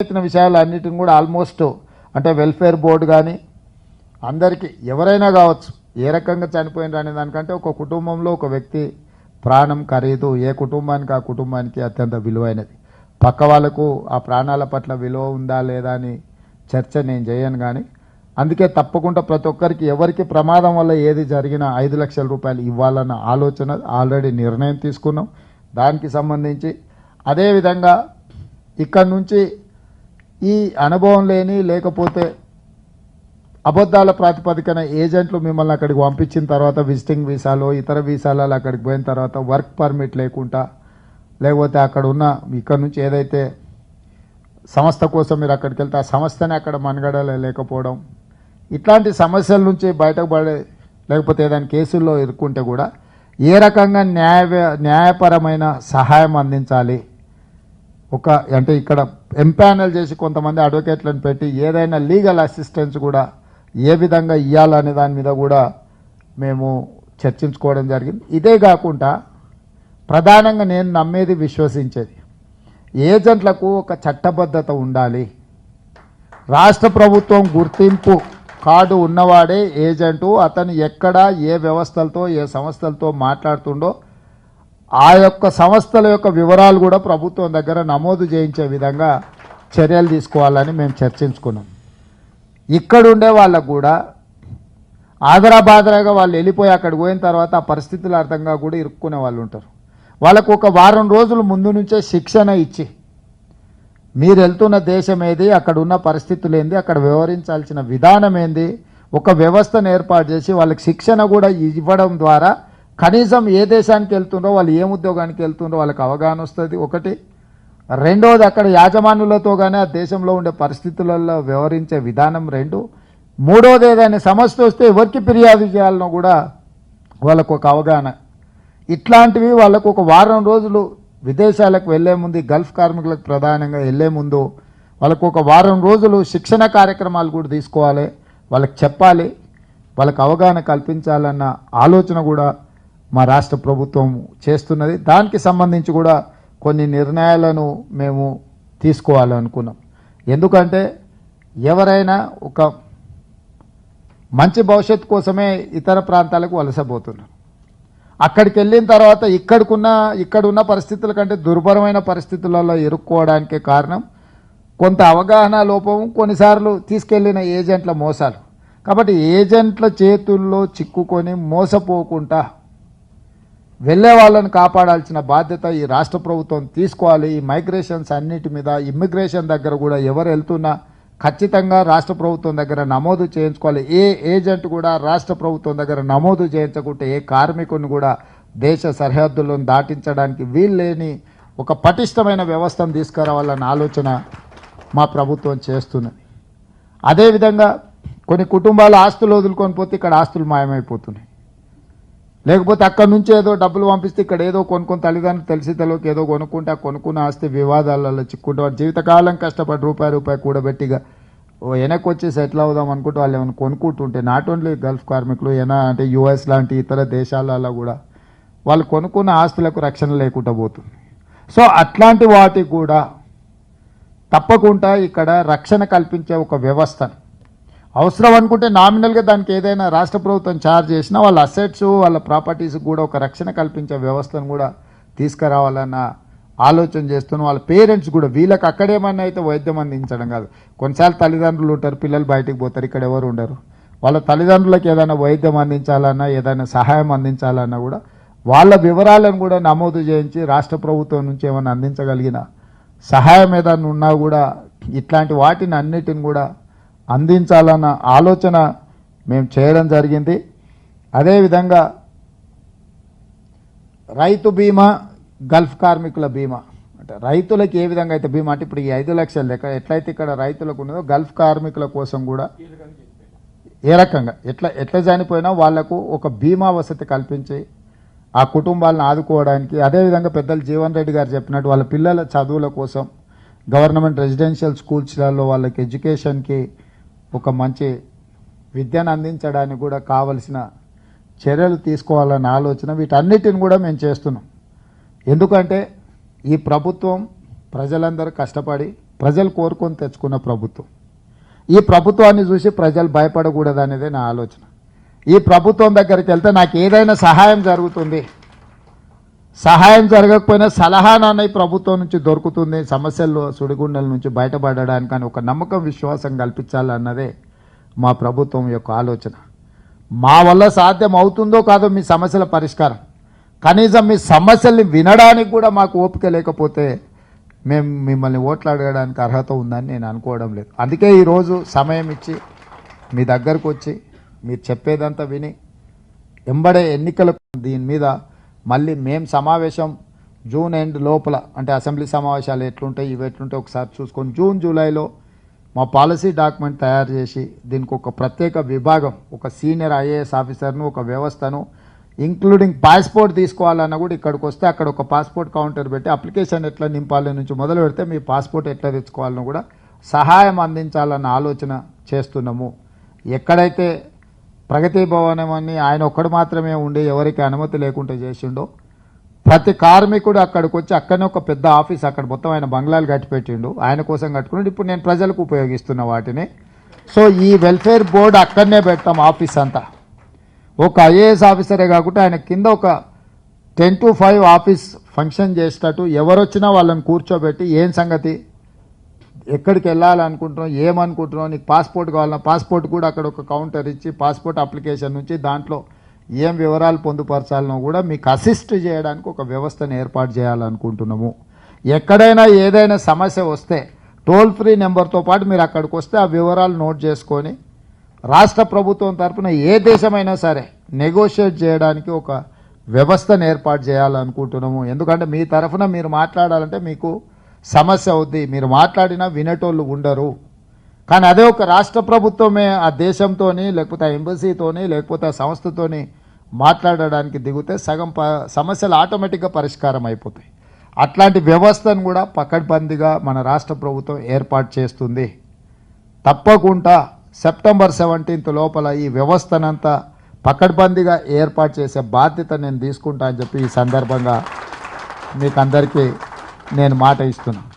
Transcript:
ఇచ్చిన విషయాలన్నిటిని కూడా ఆల్మోస్ట్ అంటే వెల్ఫేర్ బోర్డు కానీ అందరికీ ఎవరైనా కావచ్చు ఏ రకంగా చనిపోయినారు అనే దానికంటే ఒక కుటుంబంలో ఒక వ్యక్తి ప్రాణం ఖరీదు ఏ కుటుంబానికి ఆ కుటుంబానికి అత్యంత విలువైనది. పక్క వాళ్ళకు ఆ ప్రాణాల పట్ల విలువ ఉందా లేదా అని చర్చ నేను చేయను కానీ అందుకే తప్పకుండా ప్రతి ఒక్కరికి ఎవరికి ప్రమాదం వల్ల ఏది జరిగినా ఐదు లక్షల రూపాయలు ఇవ్వాలన్న ఆలోచన ఆల్రెడీ నిర్ణయం తీసుకున్నాం. దానికి సంబంధించి అదేవిధంగా ఇక్కడి నుంచి ఈ అనుభవం లేని లేకపోతే అబద్ధాల ప్రాతిపదికన ఏజెంట్లు మిమ్మల్ని అక్కడికి పంపించిన తర్వాత విజిటింగ్ వీసాలో ఇతర వీసాలలో అక్కడికి పోయిన తర్వాత వర్క్ పర్మిట్ లేకుండా లేకపోతే అక్కడ ఉన్న ఇక్కడ నుంచి ఏదైతే సంస్థ కోసం మీరు అక్కడికి వెళ్తే ఆ సంస్థని అక్కడ మనుగడలో లేకపోవడం ఇట్లాంటి సమస్యల నుంచి బయటకు పడే లేకపోతే ఏదైనా కేసుల్లో ఇరుక్కుంటే కూడా ఏ రకంగా న్యాయ న్యాయపరమైన సహాయం అందించాలి? ఒక అంటే ఇక్కడ ఎంపానల్ చేసి కొంతమంది అడ్వకేట్లను పెట్టి ఏదైనా లీగల్ అసిస్టెన్స్ కూడా ఏ విధంగా ఇవ్వాలనే దాని మీద కూడా మేము చర్చించుకోవడం జరిగింది. ఇదే కాకుండా ప్రధానంగా నేను నమ్మేది విశ్వసించేది. ఏజెంట్లకు ఒక చట్టబద్ధత ఉండాలి. రాష్ట్ర ప్రభుత్వం గుర్తింపు కార్డు ఉన్నవాడే ఏజెంటు అతను ఎక్కడ ఏ వ్యవస్థలతో ఏ సంస్థలతో మాట్లాడుతుండో ఆ యొక్క సంస్థల యొక్క వివరాలు కూడా ప్రభుత్వం దగ్గర నమోదు చేయించే విధంగా చర్యలు తీసుకోవాలని మేము చర్చించుకున్నాం. ఇక్కడుండే వాళ్ళకు కూడా ఆదరాబాదరాగా వాళ్ళు వెళ్ళిపోయి అక్కడికి పోయిన తర్వాత ఆ పరిస్థితులు అర్థంగా కూడా ఇరుక్కునే వాళ్ళు ఉంటారు. వాళ్ళకు ఒక వారం రోజులు ముందు నుంచే శిక్షణ ఇచ్చి మీరు వెళ్తున్న దేశం ఏది అక్కడ ఉన్న పరిస్థితులు ఏంది అక్కడ వ్యవహరించాల్సిన విధానం ఏంది ఒక వ్యవస్థను ఏర్పాటు చేసి వాళ్ళకి శిక్షణ కూడా ఇవ్వడం ద్వారా కనీసం ఏ దేశానికి వెళ్తుండో వాళ్ళు ఏ ఉద్యోగానికి వెళ్తుండో వాళ్ళకి అవగాహన వస్తుంది ఒకటి. రెండవది అక్కడ యాజమాన్యులతో కానీ ఆ దేశంలో ఉండే పరిస్థితులలో వ్యవహరించే విధానం రెండు. మూడవది ఏదైనా సమస్య వస్తే ఎవరికి ఫిర్యాదు చేయాలనో కూడా వాళ్ళకు ఒక అవగాహన. ఇట్లాంటివి వాళ్ళకు ఒక వారం రోజులు విదేశాలకు వెళ్ళే ముందు గల్ఫ్ కార్మికులకు ప్రధానంగా వెళ్ళే ముందు వాళ్ళకు ఒక వారం రోజులు శిక్షణ కార్యక్రమాలు కూడా తీసుకోవాలి. వాళ్ళకి చెప్పాలి. వాళ్ళకి అవగాహన కల్పించాలన్న ఆలోచన కూడా మా రాష్ట్ర ప్రభుత్వం చేస్తున్నది. దానికి సంబంధించి కూడా కొన్ని నిర్ణయాలను మేము తీసుకోవాలనుకున్నాం. ఎందుకంటే ఎవరైనా ఒక మంచి భవిష్యత్తు కోసమే ఇతర ప్రాంతాలకు వలసపోతున్నారు. అక్కడికి వెళ్ళిన తర్వాత ఇక్కడికున్న ఇక్కడున్న పరిస్థితుల కంటే దుర్భరమైన పరిస్థితులలో ఇరుక్కోవడానికే కారణం కొంత అవగాహన లోపం కొన్నిసార్లు తీసుకెళ్ళిన ఏజెంట్ల మోసాలు. కాబట్టి ఏజెంట్ల చేతుల్లో చిక్కుకొని మోసపోకుండా వెళ్ళే వాళ్ళని కాపాడాల్సిన బాధ్యత ఈ రాష్ట్ర ప్రభుత్వం తీసుకోవాలి. ఈ మైగ్రేషన్స్ అన్నిటి మీద ఇమ్మిగ్రేషన్ దగ్గర కూడా ఎవరు వెళ్తున్నా ఖచ్చితంగా రాష్ట్ర ప్రభుత్వం దగ్గర నమోదు చేయించుకోవాలి. ఏ ఏజెంట్ కూడా రాష్ట్ర ప్రభుత్వం దగ్గర నమోదు చేయించకుంటే ఏ కార్మికుని కూడా దేశ సరిహద్దులను దాటించడానికి వీల్లేని ఒక పటిష్టమైన వ్యవస్థను తీసుకురావాలన్న ఆలోచన మా ప్రభుత్వం చేస్తున్నది అదేవిధంగా కొన్ని కుటుంబాలు ఆస్తులు వదులుకొని పోతే ఇక్కడ ఆస్తులు మాయమైపోతున్నాయి. లేకపోతే అక్కడ నుంచి ఏదో డబ్బులు పంపిస్తే ఇక్కడ ఏదో కొనుక్కొని తల్లిదండ్రులు తెలిసి తెలియక ఏదో కొనుక్కుంటే ఆ కొనుక్కున్న ఆస్తి వివాదాలలో చిక్కుంటే వాడు జీవితకాలం కష్టపడి రూపాయి రూపాయి కూడబెట్టిగా ఓ వెనక్కి వచ్చి సెటిల్ అవుదాం అనుకుంటే వాళ్ళు ఏమైనా కొనుక్కుంటుంటే నాట్ ఓన్లీ గల్ఫ్ కార్మికులు ఏనా అంటే యుఎస్ లాంటి ఇతర దేశాలలో కూడా వాళ్ళు కొనుక్కున్న ఆస్తులకు రక్షణ లేకుండా పోతుంది. సో అట్లాంటి వాటికి కూడా తప్పకుండా ఇక్కడ రక్షణ కల్పించే ఒక వ్యవస్థను అవసరం అనుకుంటే నామినల్గా దానికి ఏదైనా రాష్ట్ర ప్రభుత్వం ఛార్జ్ చేసినా వాళ్ళ అసెట్స్ వాళ్ళ ప్రాపర్టీస్ కూడా ఒక రక్షణ కల్పించే వ్యవస్థను కూడా తీసుకురావాలన్న ఆలోచన చేస్తున్నాం వాళ్ళ పేరెంట్స్ కూడా వీళ్ళకి అక్కడేమన్నా అయితే వైద్యం అందించడం కాదు. కొన్నిసార్లు తల్లిదండ్రులు ఉంటారు పిల్లలు బయటికి పోతారు ఇక్కడ ఎవరు ఉండరు. వాళ్ళ తల్లిదండ్రులకు ఏదైనా వైద్యం అందించాలన్నా ఏదైనా సహాయం అందించాలన్నా కూడా వాళ్ళ వివరాలను కూడా నమోదు చేయించి రాష్ట్ర ప్రభుత్వం నుంచి ఏమైనా అందించగలిగిన సహాయం ఏదైనా ఉన్నా కూడా ఇట్లాంటి వాటిని అన్నిటిని కూడా అందించాలన్న ఆలోచన మేము చేయడం జరిగింది. అదేవిధంగా రైతు బీమా గల్ఫ్ కార్మికుల బీమా. అంటే రైతులకు ఏ విధంగా అయితే బీమా అంటే ఇప్పుడు ఈ ఐదు లక్షల లెక్క ఎట్లయితే ఇక్కడ రైతులకు ఉన్నదో గల్ఫ్ కార్మికుల కోసం కూడా ఏ రకంగా ఎట్లా ఎట్లా చనిపోయినా వాళ్ళకు ఒక బీమా వసతి కల్పించి ఆ కుటుంబాలను ఆదుకోవడానికి అదేవిధంగా పెద్దలు జీవన్ రెడ్డి గారు చెప్పినట్టు వాళ్ళ పిల్లల చదువుల కోసం గవర్నమెంట్ రెసిడెన్షియల్ స్కూల్స్లలో వాళ్ళకి ఎడ్యుకేషన్కి ఒక మంచి విద్యను అందించడానికి కూడా కావలసిన చర్యలు తీసుకోవాలన్న ఆలోచన వీటన్నిటిని కూడా మేము చేస్తున్నాం. ఎందుకంటే ఈ ప్రభుత్వం ప్రజలందరూ కష్టపడి ప్రజలు కోరుకొని తెచ్చుకున్న ప్రభుత్వం. ఈ ప్రభుత్వాన్ని చూసి ప్రజలు భయపడకూడదు నా ఆలోచన. ఈ ప్రభుత్వం దగ్గరికి వెళ్తే నాకు ఏదైనా సహాయం జరుగుతుంది. సహాయం జరగకపోయినా సలహా నాన్న ప్రభుత్వం నుంచి దొరుకుతుంది సమస్యల్లో సుడిగుండల నుంచి బయటపడడానికి అని ఒక నమ్మకం విశ్వాసం కల్పించాలన్నదే మా ప్రభుత్వం యొక్క ఆలోచన. మా వల్ల సాధ్యం అవుతుందో కాదో మీ సమస్యల పరిష్కారం. కనీసం మీ సమస్యల్ని వినడానికి కూడా మాకు ఓపిక లేకపోతే మేము మిమ్మల్ని ఓట్లు అడగడానికి అర్హత ఉందని నేను అనుకోవడం లేదు. అందుకే ఈరోజు సమయం ఇచ్చి మీ దగ్గరకు వచ్చి మీరు చెప్పేదంతా విని ఎంబడే ఎన్నికల దీని మీద మళ్ళీ మేం సమావేశం జూన్ ఎండ్ లోపల అంటే అసెంబ్లీ సమావేశాలు ఎట్లుంటాయి ఇవి ఎట్లుంటాయి ఒకసారి చూసుకొని జూన్ జూలైలో మా పాలసీ డాక్యుమెంట్ తయారు చేసి దీనికి ఒక ప్రత్యేక విభాగం ఒక సీనియర్ ఐఏఎస్ ఆఫీసర్ను ఒక వ్యవస్థను ఇంక్లూడింగ్ పాస్పోర్ట్ తీసుకోవాలన్నా కూడా ఇక్కడికి వస్తే అక్కడ ఒక పాస్పోర్ట్ కౌంటర్ పెట్టి అప్లికేషన్ ఎట్లా నింపాలి నుంచి మొదలు పెడితే మీ పాస్పోర్ట్ ఎట్లా తెచ్చుకోవాలని కూడా సహాయం అందించాలన్న ఆలోచన చేస్తున్నాము. ఎక్కడైతే ప్రగతి భవనం అని ఆయన ఒక్కడు మాత్రమే ఉండి ఎవరికి అనుమతి లేకుండా చేసిండో ప్రతి కార్మికుడు అక్కడికి వచ్చి అక్కడనే ఒక పెద్ద ఆఫీస్ అక్కడ మొత్తం ఆయన బంగ్లాలు కట్టిపెట్టిండు ఆయన కోసం కట్టుకున్నాడు. ఇప్పుడు నేను ప్రజలకు ఉపయోగిస్తున్న వాటిని. సో ఈ వెల్ఫేర్ బోర్డు అక్కడనే పెట్టాం ఆఫీస్ అంతా. ఒక ఐఏఎస్ ఆఫీసరే కాకుండా ఆయన కింద ఒక ten to five office function చేసేటట్టు ఎవరొచ్చినా వాళ్ళని కూర్చోబెట్టి ఏం సంగతి? ఎక్కడికి వెళ్ళాలనుకుంటున్నావు ఏమనుకుంటున్నావు నీకు పాస్పోర్ట్ కావాలన్నా పాస్పోర్ట్ కూడా అక్కడ ఒక కౌంటర్ ఇచ్చి పాస్పోర్ట్ అప్లికేషన్ నుంచి దాంట్లో ఏం వివరాలు పొందుపరచాలనో కూడా మీకు అసిస్ట్ చేయడానికి ఒక వ్యవస్థను ఏర్పాటు చేయాలనుకుంటున్నాము. ఎక్కడైనా ఏదైనా సమస్య వస్తే టోల్ ఫ్రీ నెంబర్తో పాటు మీరు అక్కడికి వస్తే ఆ వివరాలు నోట్ చేసుకొని రాష్ట్ర ప్రభుత్వం తరపున ఏ దేశమైనా సరే నెగోషియేట్ చేయడానికి ఒక వ్యవస్థను ఏర్పాటు చేయాలనుకుంటున్నాము. ఎందుకంటే మీ తరఫున మీరు మాట్లాడాలంటే మీకు సమస్య అవుద్ది. మీరు మాట్లాడినా వినేటోళ్ళు ఉండరు. కానీ అదే ఒక రాష్ట్ర ప్రభుత్వమే ఆ దేశంతోని లేకపోతే ఆ ఎంబసీతోని లేకపోతే ఆ సంస్థతోని మాట్లాడడానికి దిగితే సగం ప సమస్యలు ఆటోమేటిక్గా పరిష్కారం అయిపోతాయి. అట్లాంటి వ్యవస్థను కూడా పకడ్బందీగా మన రాష్ట్ర ప్రభుత్వం ఏర్పాటు చేస్తుంది. తప్పకుండా సెప్టెంబర్ సెవెంటీన్త్ లోపల ఈ వ్యవస్థనంతా పకడ్బందీగా ఏర్పాటు చేసే బాధ్యత నేను తీసుకుంటా అని చెప్పి ఈ సందర్భంగా మీకు అందరికీ నేను మాట ఇస్తున్నాను